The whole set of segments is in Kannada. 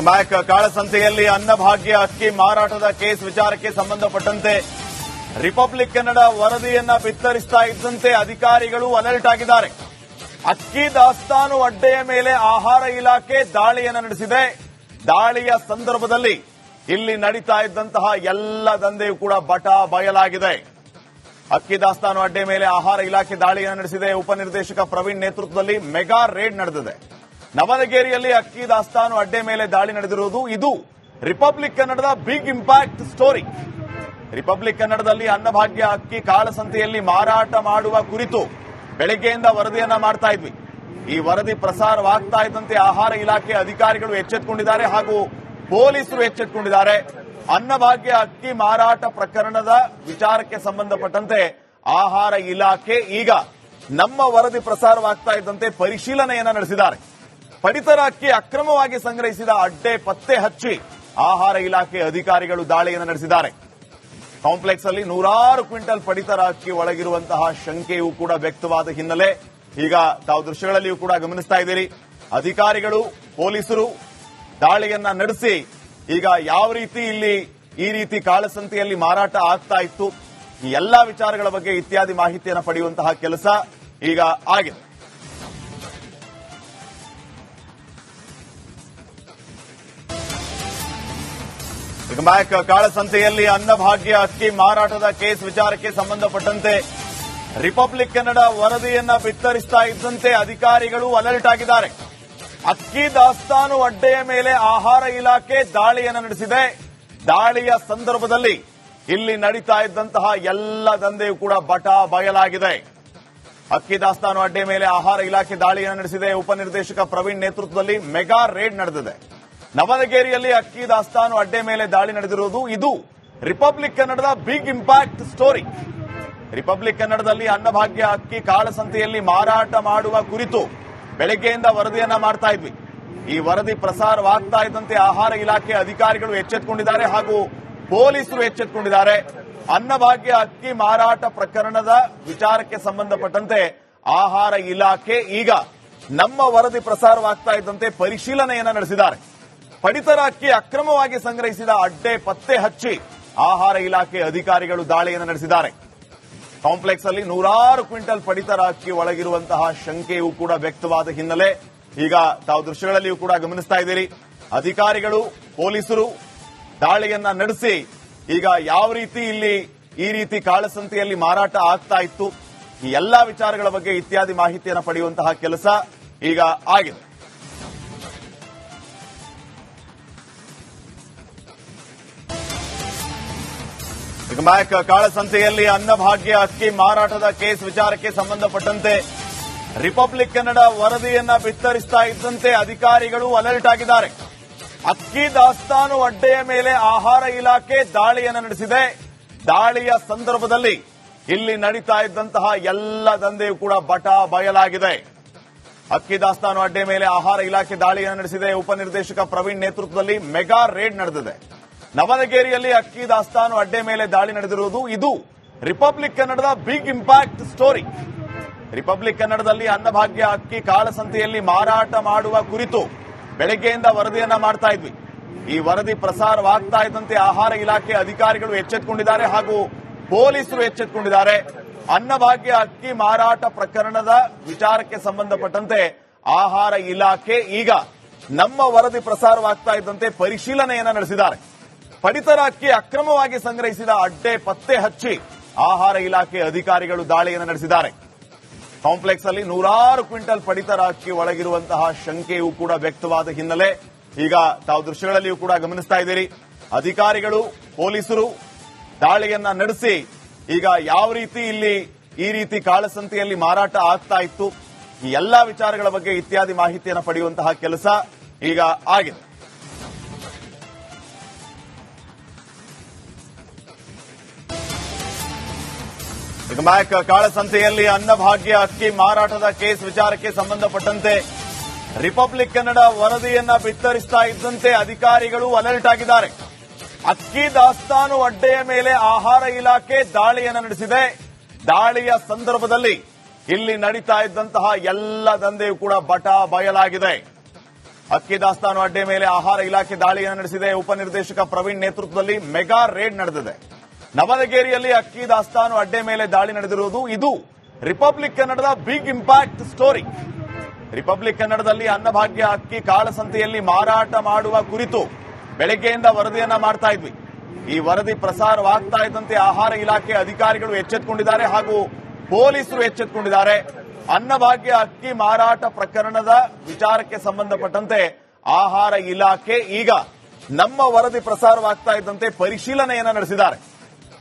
ಬ್ಯಾಕ್ ಕಾಳಸಂತೆಯಲ್ಲಿ ಅನ್ನಭಾಗ್ಯ ಅಕ್ಕಿ ಮಾರಾಟದ ಕೇಸ್ ವಿಚಾರಕ್ಕೆ ಸಂಬಂಧಪಟ್ಟಂತೆ ರಿಪಬ್ಲಿಕ್ ಕನ್ನಡ ವರದಿಯನ್ನ ಬಿತ್ತರಿಸ್ತಾ ಇದ್ದಂತೆ ಅಧಿಕಾರಿಗಳು ಅಲರ್ಟ್ ಆಗಿದ್ದಾರೆ. ಅಕ್ಕಿ ದಾಸ್ತಾನು ಅಡ್ಡೆಯ ಮೇಲೆ ಆಹಾರ ಇಲಾಖೆ ದಾಳಿಯನ್ನು ನಡೆಸಿದೆ. ದಾಳಿಯ ಸಂದರ್ಭದಲ್ಲಿ ಇಲ್ಲಿ ನಡೀತಾ ಇದ್ದಂತಹ ಎಲ್ಲ ದಂಧೆಯೂ ಕೂಡ ಬಟ ಬಯಲಾಗಿದೆ. ಅಕ್ಕಿ ದಾಸ್ತಾನು ಅಡ್ಡೆ ಮೇಲೆ ಆಹಾರ ಇಲಾಖೆ ದಾಳಿಯನ್ನು ನಡೆಸಿದೆ. ಉಪನಿರ್ದೇಶಕ ಪ್ರವೀಣ್ ನೇತೃತ್ವದಲ್ಲಿ ಮೆಗಾ ರೇಡ್ ನಡೆದಿದೆ. ನವನಗೇರಿಯಲ್ಲಿ ಅಕ್ಕಿ ದಾಸ್ತಾನು ಅಡ್ಡೆ ಮೇಲೆ ದಾಳಿ ನಡೆದಿರುವುದು ಇದು ರಿಪಬ್ಲಿಕ್ ಕನ್ನಡದ ಬಿಗ್ ಇಂಪ್ಯಾಕ್ಟ್ ಸ್ಟೋರಿ. ರಿಪಬ್ಲಿಕ್ ಕನ್ನಡದಲ್ಲಿ ಅನ್ನಭಾಗ್ಯ ಅಕ್ಕಿ ಕಾಳಸಂತೆಯಲ್ಲಿ ಮಾರಾಟ ಮಾಡುವ ಕುರಿತು ಬೆಳಗ್ಗೆಯಿಂದ ವರದಿಯನ್ನ ಮಾಡ್ತಾ ಇದ್ವಿ. ಈ ವರದಿ ಪ್ರಸಾರವಾಗ್ತಾ ಇದ್ದಂತೆ ಆಹಾರ ಇಲಾಖೆ ಅಧಿಕಾರಿಗಳು ಎಚ್ಚೆತ್ತುಕೊಂಡಿದ್ದಾರೆ ಹಾಗೂ ಪೊಲೀಸರು ಎಚ್ಚೆತ್ತುಕೊಂಡಿದ್ದಾರೆ ಅನ್ನಭಾಗ್ಯ ಅಕ್ಕಿ ಮಾರಾಟ ಪ್ರಕರಣದ ವಿಚಾರಕ್ಕೆ ಸಂಬಂಧಪಟ್ಟಂತೆ ಆಹಾರ ಇಲಾಖೆ ಈಗ ನಮ್ಮ ವರದಿ ಪ್ರಸಾರವಾಗ್ತಾ ಇದ್ದಂತೆ ಪರಿಶೀಲನೆಯನ್ನ ನಡೆಸಿದ್ದಾರೆ. ಪಡಿತರ ಅಕ್ಕಿ ಅಕ್ರಮವಾಗಿ ಸಂಗ್ರಹಿಸಿದ ಅಡ್ಡೆ ಪತ್ತೆ ಹಚ್ಚಿ ಆಹಾರ ಇಲಾಖೆ ಅಧಿಕಾರಿಗಳು ದಾಳಿಯನ್ನು ನಡೆಸಿದ್ದಾರೆ. ಕಾಂಪ್ಲೆಕ್ಸ್ ಅಲ್ಲಿ ನೂರಾರು ಕ್ವಿಂಟಲ್ ಪಡಿತರ ಅಕ್ಕಿ ಒಳಗಿರುವಂತಹ ಶಂಕೆಯೂ ಕೂಡ ವ್ಯಕ್ತವಾದ ಹಿನ್ನೆಲೆ. ಈಗ ತಾವು ದೃಶ್ಯಗಳಲ್ಲಿಯೂ ಕೂಡ ಗಮನಿಸ್ತಾ ಇದ್ದೀರಿ. ಅಧಿಕಾರಿಗಳು, ಪೊಲೀಸರು ದಾಳಿಯನ್ನ ನಡೆಸಿ ಈಗ ಯಾವ ರೀತಿ ಇಲ್ಲಿ ಈ ರೀತಿ ಕಾಳಸಂತೆಯಲ್ಲಿ ಮಾರಾಟ ಆಗ್ತಾ ಇತ್ತು, ಈ ಎಲ್ಲಾ ವಿಚಾರಗಳ ಬಗ್ಗೆ ಇತ್ಯಾದಿ ಮಾಹಿತಿಯನ್ನು ಪಡೆಯುವಂತಹ ಕೆಲಸ ಈಗ ಆಗಿದೆ. ಬ್ಯಾಕ್ ಕಾಳಸಂತೆಯಲ್ಲಿ ಅನ್ನಭಾಗ್ಯ ಅಕ್ಕಿ ಮಾರಾಟದ ಕೇಸ್ ವಿಚಾರಕ್ಕೆ ಸಂಬಂಧಪಟ್ಟಂತೆ ರಿಪಬ್ಲಿಕ್ ಕನ್ನಡ ವರದಿಯನ್ನ ಬಿತ್ತರಿಸ್ತಾ ಇದ್ದಂತೆ ಅಧಿಕಾರಿಗಳು ಅಲರ್ಟ್ ಆಗಿದ್ದಾರೆ. ಅಕ್ಕಿ ದಾಸ್ತಾನು ಅಡ್ಡೆಯ ಮೇಲೆ ಆಹಾರ ಇಲಾಖೆ ದಾಳಿಯನ್ನು ನಡೆಸಿದೆ. ದಾಳಿಯ ಸಂದರ್ಭದಲ್ಲಿ ಇಲ್ಲಿ ನಡೀತಾ ಇದ್ದಂತಹ ಎಲ್ಲ ದಂಧೆಯೂ ಕೂಡ ಬಟ ಬಯಲಾಗಿದೆ. ಅಕ್ಕಿ ದಾಸ್ತಾನು ಅಡ್ಡೆ ಮೇಲೆ ಆಹಾರ ಇಲಾಖೆ ದಾಳಿಯನ್ನು ನಡೆಸಿದೆ. ಉಪನಿರ್ದೇಶಕ ಪ್ರವೀಣ್ ನೇತೃತ್ವದಲ್ಲಿ ಮೆಗಾ ರೇಡ್ ನಡೆದಿದೆ. ನವನಗೇರಿಯಲ್ಲಿ ಅಕ್ಕಿ ದಾಸ್ತಾನು ಅಡ್ಡೆ ಮೇಲೆ ದಾಳಿ ನಡೆದಿರುವುದು ಇದು ರಿಪಬ್ಲಿಕ್ ಕನ್ನಡದ ಬಿಗ್ ಇಂಪ್ಯಾಕ್ಟ್ ಸ್ಟೋರಿ. ರಿಪಬ್ಲಿಕ್ ಕನ್ನಡದಲ್ಲಿ ಅನ್ನಭಾಗ್ಯ ಅಕ್ಕಿ ಕಾಳಸಂತೆಯಲ್ಲಿ ಮಾರಾಟ ಮಾಡುವ ಕುರಿತು ಬೆಳಗ್ಗೆಯಿಂದ ವರದಿಯನ್ನ ಮಾಡ್ತಾ ಇದ್ವಿ. ಈ ವರದಿ ಪ್ರಸಾರವಾಗ್ತಾ ಇದ್ದಂತೆ ಆಹಾರ ಇಲಾಖೆ ಅಧಿಕಾರಿಗಳು ಎಚ್ಚೆತ್ತುಕೊಂಡಿದ್ದಾರೆ ಹಾಗೂ ಪೊಲೀಸರು ಎಚ್ಚೆತ್ತುಕೊಂಡಿದ್ದಾರೆ ಅನ್ನಭಾಗ್ಯ ಅಕ್ಕಿ ಮಾರಾಟ ಪ್ರಕರಣದ ವಿಚಾರಕ್ಕೆ ಸಂಬಂಧಪಟ್ಟಂತೆ ಆಹಾರ ಇಲಾಖೆ ಈಗ ನಮ್ಮ ವರದಿ ಪ್ರಸಾರವಾಗ್ತಾ ಇದ್ದಂತೆ ಪರಿಶೀಲನೆಯನ್ನ ನಡೆಸಿದ್ದಾರೆ. ಪಡಿತರ ಅಕ್ಕಿ ಅಕ್ರಮವಾಗಿ ಸಂಗ್ರಹಿಸಿದ ಅಡ್ಡೆ ಪತ್ತೆ ಹಚ್ಚಿ ಆಹಾರ ಇಲಾಖೆ ಅಧಿಕಾರಿಗಳು ದಾಳಿಯನ್ನು ನಡೆಸಿದ್ದಾರೆ. ಕಾಂಪ್ಲೆಕ್ಸ್ ಅಲ್ಲಿ ನೂರಾರು ಕ್ವಿಂಟಲ್ ಪಡಿತರ ಅಕ್ಕಿ ಒಳಗಿರುವಂತಹ ಶಂಕೆಯೂ ಕೂಡ ವ್ಯಕ್ತವಾದ ಹಿನ್ನೆಲೆ. ಈಗ ತಾವು ದೃಶ್ಯಗಳಲ್ಲಿಯೂ ಕೂಡ ಗಮನಿಸ್ತಾ ಇದ್ದೀರಿ. ಅಧಿಕಾರಿಗಳು, ಪೊಲೀಸರು ದಾಳಿಯನ್ನ ನಡೆಸಿ ಈಗ ಯಾವ ರೀತಿ ಇಲ್ಲಿ ಈ ರೀತಿ ಕಾಳಸಂತೆಯಲ್ಲಿ ಮಾರಾಟ ಆಗ್ತಾ ಇತ್ತು, ಈ ಎಲ್ಲಾ ವಿಚಾರಗಳ ಬಗ್ಗೆ ಇತ್ಯಾದಿ ಮಾಹಿತಿಯನ್ನು ಪಡೆಯುವಂತಹ ಕೆಲಸ ಈಗ ಆಗಿದೆ. ಬ್ಯಾಕ್ ಕಾಳಸಂತೆಯಲ್ಲಿ ಅನ್ನಭಾಗ್ಯ ಅಕ್ಕಿ ಮಾರಾಟದ ಕೇಸ್ ವಿಚಾರಕ್ಕೆ ಸಂಬಂಧಪಟ್ಟಂತೆ ರಿಪಬ್ಲಿಕ್ ಕನ್ನಡ ವರದಿಯನ್ನ ಬಿತ್ತರಿಸ್ತಾ ಇದ್ದಂತೆ ಅಧಿಕಾರಿಗಳು ಅಲರ್ಟ್ ಆಗಿದ್ದಾರೆ. ಅಕ್ಕಿ ದಾಸ್ತಾನು ಅಡ್ಡೆಯ ಮೇಲೆ ಆಹಾರ ಇಲಾಖೆ ದಾಳಿಯನ್ನು ನಡೆಸಿದೆ. ದಾಳಿಯ ಸಂದರ್ಭದಲ್ಲಿ ಇಲ್ಲಿ ನಡೀತಾ ಇದ್ದಂತಹ ಎಲ್ಲ ದಂಧೆಯೂ ಕೂಡ ಬಟ ಬಯಲಾಗಿದೆ. ಅಕ್ಕಿ ದಾಸ್ತಾನು ಅಡ್ಡೆ ಮೇಲೆ ಆಹಾರ ಇಲಾಖೆ ದಾಳಿಯನ್ನು ನಡೆಸಿದೆ. ಉಪನಿರ್ದೇಶಕ ಪ್ರವೀಣ್ ನೇತೃತ್ವದಲ್ಲಿ ಮೆಗಾ ರೇಡ್ ನಡೆದಿದೆ. ನವನಗೇರಿಯಲ್ಲಿ ಅಕ್ಕಿ ದಾಸ್ತಾನು ಅಡ್ಡೆ ಮೇಲೆ ದಾಳಿ ನಡೆದಿರುವುದು ಇದು ರಿಪಬ್ಲಿಕ್ ಕನ್ನಡದ ಬಿಗ್ ಇಂಪ್ಯಾಕ್ಟ್ ಸ್ಟೋರಿ. ರಿಪಬ್ಲಿಕ್ ಕನ್ನಡದಲ್ಲಿ ಅನ್ನಭಾಗ್ಯ ಅಕ್ಕಿ ಕಾಳಸಂತೆಯಲ್ಲಿ ಮಾರಾಟ ಮಾಡುವ ಕುರಿತು ಬೆಳಗ್ಗೆಯಿಂದ ವರದಿಯನ್ನ ಮಾಡ್ತಾ ಇದ್ವಿ. ಈ ವರದಿ ಪ್ರಸಾರವಾಗ್ತಾ ಇದ್ದಂತೆ ಆಹಾರ ಇಲಾಖೆ ಅಧಿಕಾರಿಗಳು ಎಚ್ಚೆತ್ತುಕೊಂಡಿದ್ದಾರೆ ಹಾಗೂ ಪೊಲೀಸರು ಎಚ್ಚೆತ್ತುಕೊಂಡಿದ್ದಾರೆ ಅನ್ನಭಾಗ್ಯ ಅಕ್ಕಿ ಮಾರಾಟ ಪ್ರಕರಣದ ವಿಚಾರಕ್ಕೆ ಸಂಬಂಧಪಟ್ಟಂತೆ ಆಹಾರ ಇಲಾಖೆ ಈಗ ನಮ್ಮ ವರದಿ ಪ್ರಸಾರವಾಗ್ತಾ ಇದ್ದಂತೆ ಪರಿಶೀಲನೆಯನ್ನ ನಡೆಸಿದ್ದಾರೆ. ಪಡಿತರ ಅಕ್ಕಿ ಅಕ್ರಮವಾಗಿ ಸಂಗ್ರಹಿಸಿದ ಅಡ್ಡೆ ಪತ್ತೆ ಹಚ್ಚಿ ಆಹಾರ ಇಲಾಖೆ ಅಧಿಕಾರಿಗಳು ದಾಳಿಯನ್ನು ನಡೆಸಿದ್ದಾರೆ. ಕಾಂಪ್ಲೆಕ್ಸ್ ಅಲ್ಲಿ ನೂರಾರು ಕ್ವಿಂಟಲ್ ಪಡಿತರ ಅಕ್ಕಿ ಒಳಗಿರುವಂತಹ ಶಂಕೆಯೂ ಕೂಡ ವ್ಯಕ್ತವಾದ ಹಿನ್ನೆಲೆ. ಈಗ ತಾವು ದೃಶ್ಯಗಳಲ್ಲಿಯೂ ಕೂಡ ಗಮನಿಸ್ತಾ ಇದ್ದೀರಿ. ಅಧಿಕಾರಿಗಳು, ಪೊಲೀಸರು ದಾಳಿಯನ್ನ ನಡೆಸಿ ಈಗ ಯಾವ ರೀತಿ ಇಲ್ಲಿ ಈ ರೀತಿ ಕಾಳಸಂತೆಯಲ್ಲಿ ಮಾರಾಟ ಆಗ್ತಾ ಇತ್ತು, ಈ ಎಲ್ಲಾ ವಿಚಾರಗಳ ಬಗ್ಗೆ ಇತ್ಯಾದಿ ಮಾಹಿತಿಯನ್ನು ಪಡೆಯುವಂತಹ ಕೆಲಸ ಈಗ ಆಗಿದೆ. ಬ್ಯಾಕ್ ಕಾಳಸಂತೆಯಲ್ಲಿ ಅನ್ನಭಾಗ್ಯ, ಅಕ್ಕಿ ಮಾರಾಟದ ಕೇಸ್ ವಿಚಾರಕ್ಕೆ ಸಂಬಂಧಪಟ್ಟಂತೆ ರಿಪಬ್ಲಿಕ್ ಕನ್ನಡ ವರದಿಯನ್ನ ಬಿತ್ತರಿಸ್ತಾ ಇದ್ದಂತೆ ಅಧಿಕಾರಿಗಳು ಅಲರ್ಟ್ ಆಗಿದ್ದಾರೆ. ಅಕ್ಕಿ ದಾಸ್ತಾನು ಅಡ್ಡೆಯ ಮೇಲೆ ಆಹಾರ ಇಲಾಖೆ ದಾಳಿಯನ್ನು ನಡೆಸಿದೆ. ದಾಳಿಯ ಸಂದರ್ಭದಲ್ಲಿ ಇಲ್ಲಿ ನಡೀತಾ ಇದ್ದಂತಹ ಎಲ್ಲ ದಂಧೆಯೂ ಕೂಡ ಬಟ ಬಯಲಾಗಿದೆ. ಅಕ್ಕಿ ದಾಸ್ತಾನು ಅಡ್ಡೆ ಮೇಲೆ ಆಹಾರ ಇಲಾಖೆ ದಾಳಿಯನ್ನು ನಡೆಸಿದೆ. ಉಪನಿರ್ದೇಶಕ ಪ್ರವೀಣ್ ನೇತೃತ್ವದಲ್ಲಿ ಮೆಗಾ ರೇಡ್ ನಡೆದಿದೆ. ನವಲಗೇರಿಯಲ್ಲಿ ಅಕ್ಕಿ ದಾಸ್ತಾನು ಅಡ್ಡೆ ಮೇಲೆ ದಾಳಿ ನಡೆದಿರುವುದು ಇದು ರಿಪಬ್ಲಿಕ್ ಕನ್ನಡದ ಬಿಗ್ ಇಂಪ್ಯಾಕ್ಟ್ ಸ್ಟೋರಿ. ರಿಪಬ್ಲಿಕ್ ಕನ್ನಡದಲ್ಲಿ ಅನ್ನಭಾಗ್ಯ ಅಕ್ಕಿ ಕಾಳಸಂತೆಯಲ್ಲಿ ಮಾರಾಟ ಮಾಡುವ ಕುರಿತು ಬೆಳಗ್ಗೆಯಿಂದ ವರದಿಯನ್ನ ಮಾಡ್ತಾ ಇದ್ವಿ. ಈ ವರದಿ ಪ್ರಸಾರವಾಗ್ತಾ ಇದ್ದಂತೆ ಆಹಾರ ಇಲಾಖೆ ಅಧಿಕಾರಿಗಳು ಎಚ್ಚೆತ್ತುಕೊಂಡಿದ್ದಾರೆ ಹಾಗೂ ಪೊಲೀಸರು ಎಚ್ಚೆತ್ತುಕೊಂಡಿದ್ದಾರೆ ಅನ್ನಭಾಗ್ಯ ಅಕ್ಕಿ ಮಾರಾಟ ಪ್ರಕರಣದ ವಿಚಾರಕ್ಕೆ ಸಂಬಂಧಪಟ್ಟಂತೆ ಆಹಾರ ಇಲಾಖೆ ಈಗ ನಮ್ಮ ವರದಿ ಪ್ರಸಾರವಾಗ್ತಾ ಇದ್ದಂತೆ ಪರಿಶೀಲನೆಯನ್ನ ನಡೆಸಿದ್ದಾರೆ.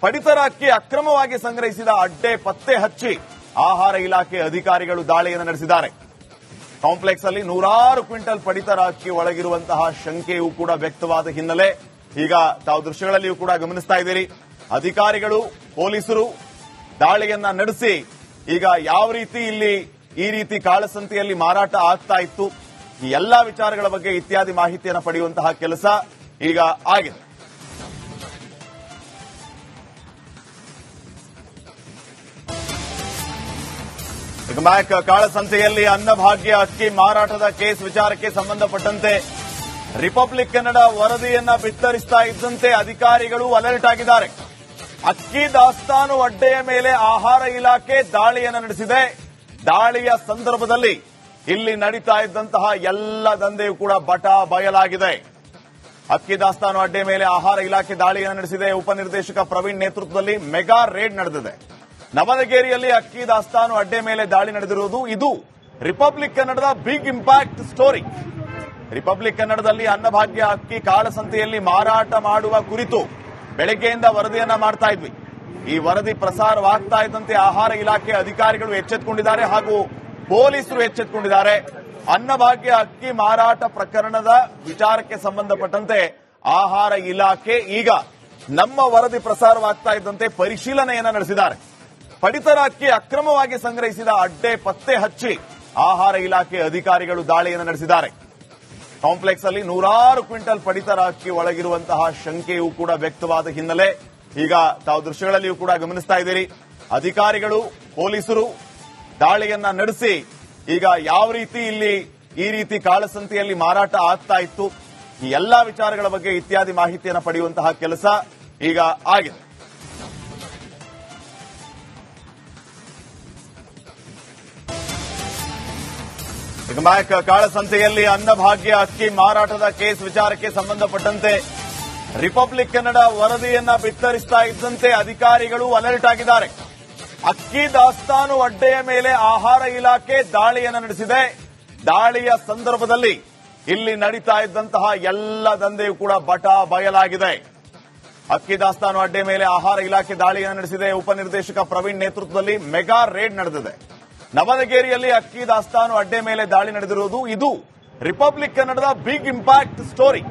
ಪಡಿತರ ಅಕ್ಕಿ ಅಕ್ರಮವಾಗಿ ಸಂಗ್ರಹಿಸಿದ ಅಡ್ಡೆ ಪತ್ತೆ ಹಚ್ಚಿ ಆಹಾರ ಇಲಾಖೆ ಅಧಿಕಾರಿಗಳು ದಾಳಿಯನ್ನು ನಡೆಸಿದ್ದಾರೆ. ಕಾಂಪ್ಲೆಕ್ಸ್ ಅಲ್ಲಿ ನೂರಾರು ಕ್ವಿಂಟಲ್ ಪಡಿತರ ಅಕ್ಕಿ ಒಳಗಿರುವಂತಹ ಶಂಕೆಯೂ ಕೂಡ ವ್ಯಕ್ತವಾದ ಹಿನ್ನೆಲೆ. ಈಗ ತಾವು ದೃಶ್ಯಗಳಲ್ಲಿಯೂ ಕೂಡ ಗಮನಿಸ್ತಾ ಇದ್ದೀರಿ. ಅಧಿಕಾರಿಗಳು, ಪೊಲೀಸರು ದಾಳಿಯನ್ನ ನಡೆಸಿ ಈಗ ಯಾವ ರೀತಿ ಇಲ್ಲಿ ಈ ರೀತಿ ಕಾಳಸಂತೆಯಲ್ಲಿ ಮಾರಾಟ ಆಗ್ತಾ ಇತ್ತು, ಈ ಎಲ್ಲಾ ವಿಚಾರಗಳ ಬಗ್ಗೆ ಇತ್ಯಾದಿ ಮಾಹಿತಿಯನ್ನು ಪಡೆಯುವಂತಹ ಕೆಲಸ ಈಗ ಆಗಿದೆ. ಕಾಳಸಂತೆಯಲ್ಲಿ ಅನ್ನಭಾಗ್ಯ ಅಕ್ಕಿ ಮಾರಾಟದ ಕೇಸ್ ವಿಚಾರಕ್ಕೆ ಸಂಬಂಧಪಟ್ಟಂತೆ ರಿಪಬ್ಲಿಕ್ ಕನ್ನಡ ವರದಿಯನ್ನ ಬಿತ್ತರಿಸ್ತಾ ಇದ್ದಂತೆ ಅಧಿಕಾರಿಗಳು ಅಲರ್ಟ್ ಆಗಿದ್ದಾರೆ. ಅಕ್ಕಿ ದಾಸ್ತಾನು ಅಡ್ಡೆಯ ಮೇಲೆ ಆಹಾರ ಇಲಾಖೆ ದಾಳಿಯನ್ನು ನಡೆಸಿದೆ. ದಾಳಿಯ ಸಂದರ್ಭದಲ್ಲಿ ಇಲ್ಲಿ ನಡೀತಾ ಇದ್ದಂತಹ ಎಲ್ಲ ದಂಧೆಯೂ ಕೂಡ ಬಟ ಬಯಲಾಗಿದೆ. ಅಕ್ಕಿ ದಾಸ್ತಾನು ಅಡ್ಡೆ ಮೇಲೆ ಆಹಾರ ಇಲಾಖೆ ದಾಳಿಯನ್ನು ನಡೆಸಿದೆ. ಉಪನಿರ್ದೇಶಕ ಪ್ರವೀಣ್ ನೇತೃತ್ವದಲ್ಲಿ ಮೆಗಾ ರೇಡ್ ನಡೆದಿದೆ. ನವಲಗೇರಿಯಲ್ಲಿ ಅಕ್ಕಿ ದಾಸ್ತಾನು ಅಡ್ಡೆ ಮೇಲೆ ದಾಳಿ ನಡೆದಿರುವುದು ಇದು ರಿಪಬ್ಲಿಕ್ ಕನ್ನಡದ ಬಿಗ್ ಇಂಪ್ಯಾಕ್ಟ್ ಸ್ಟೋರಿ. ರಿಪಬ್ಲಿಕ್ ಕನ್ನಡದಲ್ಲಿ ಅನ್ನಭಾಗ್ಯ ಅಕ್ಕಿ ಕಾಳಸಂತೆಯಲ್ಲಿ ಮಾರಾಟ ಮಾಡುವ ಕುರಿತು ಬೆಳಗ್ಗೆಯಿಂದ ವರದಿಯನ್ನ ಮಾಡ್ತಾ ಇದ್ವಿ. ಈ ವರದಿ ಪ್ರಸಾರವಾಗ್ತಾ ಇದ್ದಂತೆ ಆಹಾರ ಇಲಾಖೆ ಅಧಿಕಾರಿಗಳು ಎಚ್ಚೆತ್ತುಕೊಂಡಿದ್ದಾರೆ ಹಾಗೂ ಪೊಲೀಸರು ಎಚ್ಚೆತ್ತುಕೊಂಡಿದ್ದಾರೆ ಅನ್ನಭಾಗ್ಯ ಅಕ್ಕಿ ಮಾರಾಟ ಪ್ರಕರಣದ ವಿಚಾರಕ್ಕೆ ಸಂಬಂಧಪಟ್ಟಂತೆ ಆಹಾರ ಇಲಾಖೆ ಈಗ ನಮ್ಮ ವರದಿ ಪ್ರಸಾರವಾಗ್ತಾ ಇದ್ದಂತೆ ಪರಿಶೀಲನೆಯನ್ನ ನಡೆಸಿದ್ದಾರೆ. ಪಡಿತರ ಅಕ್ಕಿ ಅಕ್ರಮವಾಗಿ ಸಂಗ್ರಹಿಸಿದ ಅಡ್ಡೆ ಪತ್ತೆ ಹಚ್ಚಿ ಆಹಾರ ಇಲಾಖೆ ಅಧಿಕಾರಿಗಳು ದಾಳಿಯನ್ನು ನಡೆಸಿದ್ದಾರೆ. ಕಾಂಪ್ಲೆಕ್ಸ್ ಅಲ್ಲಿ ನೂರಾರು ಕ್ವಿಂಟಲ್ ಪಡಿತರ ಅಕ್ಕಿ ಒಳಗಿರುವಂತಹ ಶಂಕೆಯೂ ಕೂಡ ವ್ಯಕ್ತವಾದ ಹಿನ್ನೆಲೆ. ಈಗ ತಾವು ದೃಶ್ಯಗಳಲ್ಲಿಯೂ ಕೂಡ ಗಮನಿಸ್ತಾ ಇದ್ದೀರಿ. ಅಧಿಕಾರಿಗಳು, ಪೊಲೀಸರು ದಾಳಿಯನ್ನ ನಡೆಸಿ ಈಗ ಯಾವ ರೀತಿ ಇಲ್ಲಿ ಈ ರೀತಿ ಕಾಳಸಂತೆಯಲ್ಲಿ ಮಾರಾಟ ಆಗ್ತಾ ಇತ್ತು, ಈ ಎಲ್ಲಾ ವಿಚಾರಗಳ ಬಗ್ಗೆ ಇತ್ಯಾದಿ ಮಾಹಿತಿಯನ್ನು ಪಡೆಯುವಂತಹ ಕೆಲಸ ಈಗ ಆಗಿದೆ. ಈಗ ಬ್ಯಾಕ್ ಕಾಳಸಂತೆಯಲ್ಲಿ ಅನ್ನಭಾಗ್ಯ, ಅಕ್ಕಿ ಮಾರಾಟದ ಕೇಸ್ ವಿಚಾರಕ್ಕೆ ಸಂಬಂಧಪಟ್ಟಂತೆ ರಿಪಬ್ಲಿಕ್ ಕನ್ನಡ ವರದಿಯನ್ನ ಬಿತ್ತರಿಸ್ತಾ ಇದ್ದಂತೆ ಅಧಿಕಾರಿಗಳು ಅಲರ್ಟ್ ಆಗಿದ್ದಾರೆ. ಅಕ್ಕಿ ದಾಸ್ತಾನು ಅಡ್ಡೆಯ ಮೇಲೆ ಆಹಾರ ಇಲಾಖೆ ದಾಳಿಯನ್ನು ನಡೆಸಿದೆ. ದಾಳಿಯ ಸಂದರ್ಭದಲ್ಲಿ ಇಲ್ಲಿ ನಡೀತಾ ಇದ್ದಂತಹ ಎಲ್ಲ ದಂಧೆಯೂ ಕೂಡ ಬಟ ಬಯಲಾಗಿದೆ. ಅಕ್ಕಿ ದಾಸ್ತಾನು ಅಡ್ಡೆ ಮೇಲೆ ಆಹಾರ ಇಲಾಖೆ ದಾಳಿಯನ್ನು ನಡೆಸಿದೆ. ಉಪನಿರ್ದೇಶಕ ಪ್ರವೀಣ್ ನೇತೃತ್ವದಲ್ಲಿ ಮೆಗಾ ರೇಡ್ ನಡೆದಿದೆ. ನವಲಗೇರಿಯಲ್ಲಿ ಅಕ್ಕಿ ದಾಸ್ತಾನು ಅಡ್ಡೆ ಮೇಲೆ ದಾಳಿ ನಡೆದಿರುವುದು ಇದು ರಿಪಬ್ಲಿಕ್ ಕನ್ನಡದ ಬಿಗ್ ಇಂಪ್ಯಾಕ್ಟ್ ಸ್ಟೋರಿ.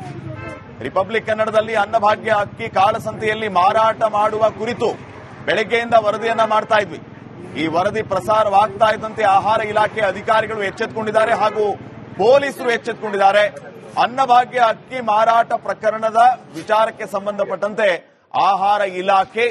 ರಿಪಬ್ಲಿಕ್ ಕನ್ನಡದಲ್ಲಿ ಅನ್ನಭಾಗ್ಯ ಅಕ್ಕಿ ಕಾಳಸಂತೆಯಲ್ಲಿ ಮಾರಾಟ ಮಾಡುವ ಕುರಿತು ಬೆಳಗ್ಗೆಯಿಂದ ವರದಿಯನ್ನ ಮಾಡ್ತಾ ಇದ್ವಿ. ಈ ವರದಿ ಪ್ರಸಾರವಾಗ್ತಾ ಇದ್ದಂತೆ ಆಹಾರ ಇಲಾಖೆ ಅಧಿಕಾರಿಗಳು ಎಚ್ಚೆತ್ತುಕೊಂಡಿದ್ದಾರೆ ಹಾಗೂ ಪೊಲೀಸರು ಎಚ್ಚೆತ್ತುಕೊಂಡಿದ್ದಾರೆ ಅನ್ನಭಾಗ್ಯ ಅಕ್ಕಿ ಮಾರಾಟ ಪ್ರಕರಣದ ವಿಚಾರಕ್ಕೆ ಸಂಬಂಧಪಟ್ಟಂತೆ ಆಹಾರ ಇಲಾಖೆ